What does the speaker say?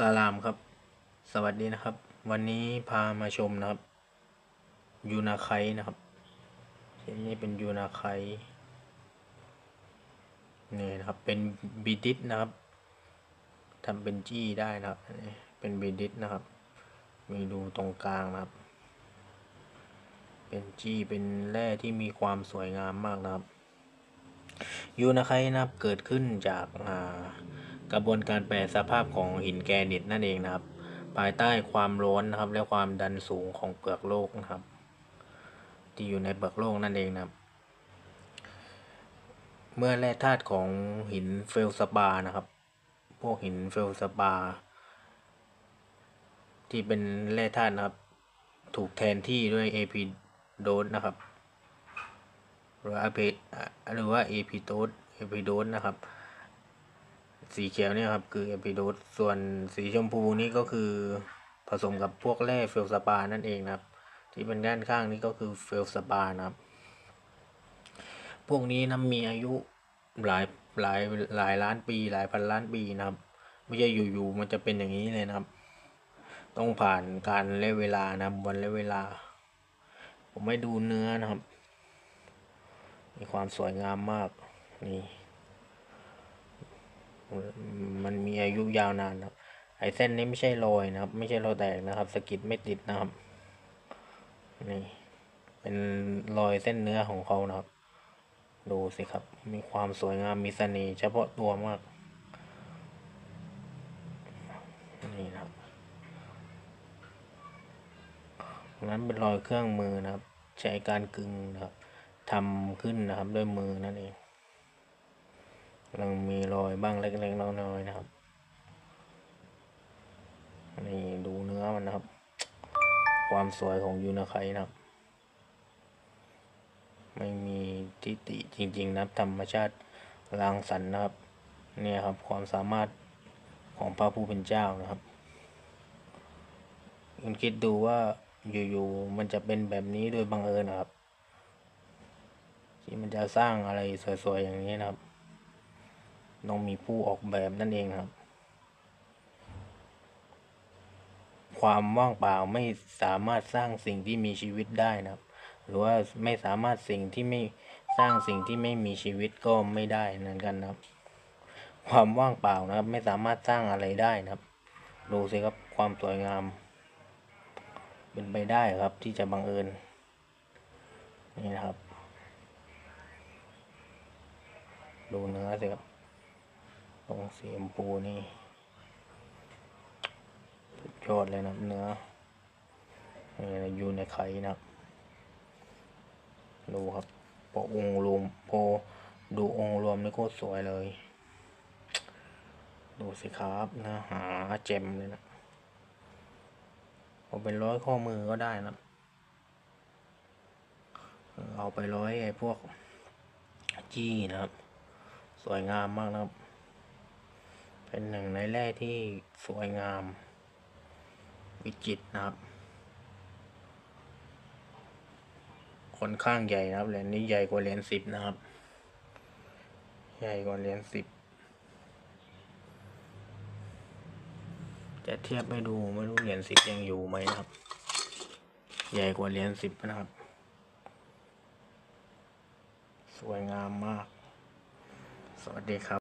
สลามครับ สวัสดีนะครับ วันนี้พามาชมนะครับ ยูนาไคนะครับเช่นนี้เป็นยูนาไคนี่นะครับ เป็นบีดิสนะครับทำเป็นจี้ได้นะครับอันนี้เป็นบีดิสนะครับ มีรูตรงกลางนะครับ เป็นจี้เป็นแร่ที่มีความสวยงามมากนะครับยูนาไคนะครับ เกิดขึ้นจากอ่า กระบวนการแปรสภาพของหินแกรนิตนั่นเองนะครับ ภายใต้ความร้อนนะครับ และความดันสูงของเปลือกโลกนะครับ ที่อยู่ในเปลือกโลกนั่นเองนะครับ เมื่อแร่ธาตุของหินเฟลสปานะครับ พวกหินเฟลสปา ที่เป็นแร่ธาตุนะครับ ถูกแทนที่ด้วยเอพิโดสนะครับ หรือว่าเพหรือว่าเอพิโดสเอพิโดสนะครับ สีเขียวเนี่ยครับคือเอพิโดสส่วนสีชมพูนี่ก็คือผสมกับพวกแร่เฟลสปานั่นเองนะครับ ที่เป็นด้านข้างนี่ก็คือเฟลสปานะครับ พวกนี้นะมีอายุหลายหลายหลายล้านปี หลายพันล้านปีนะครับ ไม่ใช่อยู่ๆมันจะเป็นอย่างนี้เลยนะครับ ต้องผ่านการและเวลานะบวันและเวลา ผมไม่ดูเนื้อนะครับ มีความสวยงามมากนี่ มันมีอายุยาวนานครับ ไอเส้นนี้ไม่ใช่รอยนะครับ ไม่ใช่รอยแตกนะครับสกิดไม่ติดนะครับ นี่ เป็นรอยเส้นเนื้อของเขานะครับ ดูสิครับ มีความสวยงามมีเสน่ห์เฉพาะตัวมาก นี่นะครับนั้นเป็นรอยเครื่องมือนะครับ ใช้การกึงนะครับทำขึ้นนะครับด้วยมือนั่นเองำลังมีรอยบ้างเล็กๆน้อยๆนะครับนี่ดูเนื้อมันนะครับ ความสวยของยูนาไคนะครับ ไม่มีทิฏฐิจริง ๆนะครับธรรมชาติรางสรรค์นะครับ เนี่ยครับความสามารถของพระผู้เป็นเจ้านะครับคุณคิดดูว่าอยู่ๆมันจะเป็นแบบนี้โดยบังเอิญนะครับ ที่มันจะสร้างอะไรสวยๆอย่างนี้นะครับ ต้องมีผู้ออกแบบนั่นเองครับ ความว่างเปล่าไม่สามารถสร้างสิ่งที่มีชีวิตได้นะครับ หรือว่าไม่สามารถสิ่งที่ไม่สร้างสิ่งที่ไม่มีชีวิตก็ไม่ได้เหมือนกันนะครับ ความว่างเปล่านะครับ ไม่สามารถสร้างอะไรได้นะครับ ดูสิครับความสวยงาม เป็นไปได้ครับที่จะบังเอิญนี่นะครับ ดูเนื้อสิครับ ตรงสีชมพูนี่สุดยอดเลยนะเนื้ออยู่ในไข่นะดูครับพอองรวมพอดูองรวมนี่โคตรสวยเลย ดูสิครับเนะหาเจมเลยนะเอาเป็นร้อยข้อมือก็ได้นะเอาไปร้อยไอ้พวกจี้นะครับ สวยงามมากนะครับ เป็นหนึ่งในแร่ที่สวยงาม วิจิตรนะครับค่อนข้างใหญ่นะครับเหรียญนี้ใหญ่กว่าเหรียญสิบนะครับ ใหญ่กว่าเหรียญสิบจะเทียบไม่ดูไม่รู้เหรียญสิบยังอยู่ไหมนะครับ ใหญ่กว่าเหรียญสิบนะครับ สวยงามมาก สวัสดีครับ